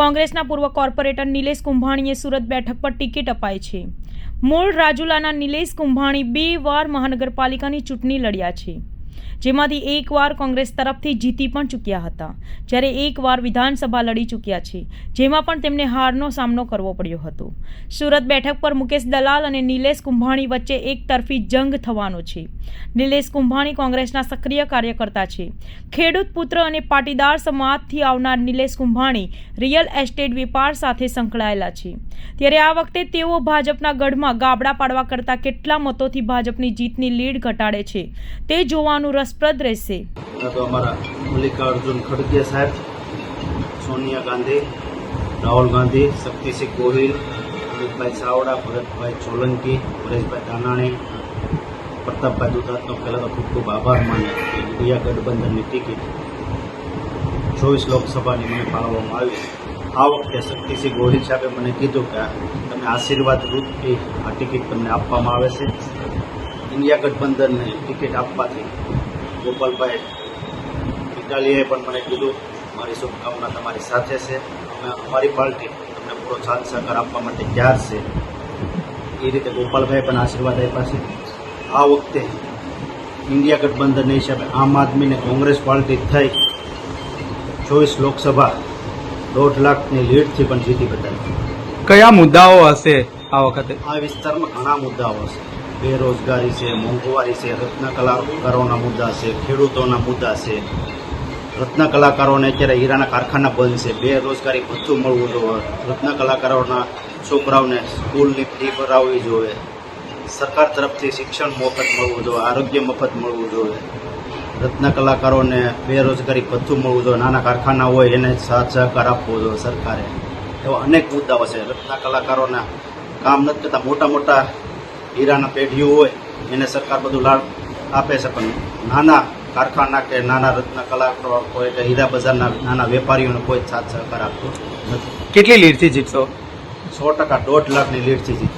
કોંગ્રેસના પૂર્વ કોર્પોરેટર નિલેશ કુંભાણીએ સુરત બેઠક પર ટિકિટ અપાઈ છે. મૂળ રાજુલાના નિલેશ કુંભાણી બે વાર મહાનગરપાલિકાની ચૂંટણી લડ્યા છે. જેમાંથી એક વાર કોંગ્રેસ તરફથી જીતી પણ ચૂક્યા હતા. જ્યારે એક વાર વિધાનસભા લડી ચૂક્યા છે, જેમાં પણ તેમને હારનો સામનો કરવો પડ્યો હતો. સુરત બેઠક પર મુકેશ દલાલ અને નિલેશ કુંભાણી વચ્ચે એક તરફી જંગ થવાનો છે. નિલેશ કુંભાણી કોંગ્રેસના સક્રિય કાર્યકર્તા છે. ખેડૂત પુત્ર અને પાટીદાર સમાજથી આવનાર નિલેશ કુંભાણી રિયલ એસ્ટેટ વેપાર સાથે સંકળાયેલા છે. ત્યારે આ વખતે તેઓ ભાજપના ગઢમાં ગાબડા પાડવા કરતાં કેટલા મતોથી ભાજપની જીતની લીડ ઘટાડે છે, તે જોવાનું રસપ્રદ રહેશે. સોનિયા ગાંધી, રાહુલ ગાંધી, શક્તિસિંહ ગોહિલ, અમિતભાઈ ચાવડા, ભરતભાઈ સોલંકી, પરેશભાઈ દાનાણી પ્રતાપભાઈ દુધાતનો પહેલાં તો ખૂબ ખૂબ આભાર માને ઇન્ડિયા ગઠબંધનની ટિકિટ ચોવીસ લોકસભાની મને ફાળવવામાં આવી. આ વખતે શક્તિસિંહ ગોહિલ સાહેબે મને કીધું કે તમે આશીર્વાદ રૂપથી આ ટિકિટ તમને આપવામાં આવે છે. ઇન્ડિયા ગઠબંધનને ટિકિટ આપવાથી ગોપાલભાઈ ઇટાલીએ પણ મને કીધું મારી શુભકામના તમારી સાથે છે. અમે અમારી પાર્ટી તમને પૂરો સાથ સહકાર આપવા માટે તૈયાર છે. એ રીતે ગોપાલભાઈ પણ આશીર્વાદ આપ્યા છે. આ વખતે ઇન્ડિયા ગઠબંધન હિસાબે આમ આદમીને કોંગ્રેસ પાર્ટી થઈ ચોવીસ લોકસભા દોઢ લાખની લીડથી પણ જીતી બતાવી. કયા મુદ્દાઓ હશે આ વખતે? આ વિસ્તારમાં ઘણા મુદ્દાઓ છે બેરોજગારી છે, મોંઘવારી છે રત્ન કલાકારોના મુદ્દા છે, ખેડૂતોના મુદ્દા છે. રત્ન કલાકારોને અત્યારે હીરાના કારખાના બંધ છે. બેરોજગારી ભથ્થું મળવું જોઈએ. રત્ન કલાકારોના છોકરાઓને સ્કૂલની ફી ભરાવવી જોઈએ. સરકાર તરફથી શિક્ષણ મફત મળવું જોઈએ, આરોગ્ય મફત મળવું જોઈએ. રત્ન કલાકારોને બેરોજગારી ભથ્થું મળવું જોઈએ. નાના કારખાના હોય એને સાથ સહકાર આપવો જોઈએ સરકારે. એવા અનેક મુદ્દાઓ છે. રત્ન કલાકારોના કામ નથી કરતા. મોટા મોટા હીરાના પેઢીઓ હોય એને સરકાર બધું લાભ આપે છે. પણ નાના કારખાના કે નાના રત્ન કલાકારો હોય કે હીરા બજારના નાના વેપારીઓને કોઈ જ સાથ સહકાર આપતો નથી. કેટલી લીડથી જીતશો? સો ટકા દોઢ લાખની લીડથી જીત.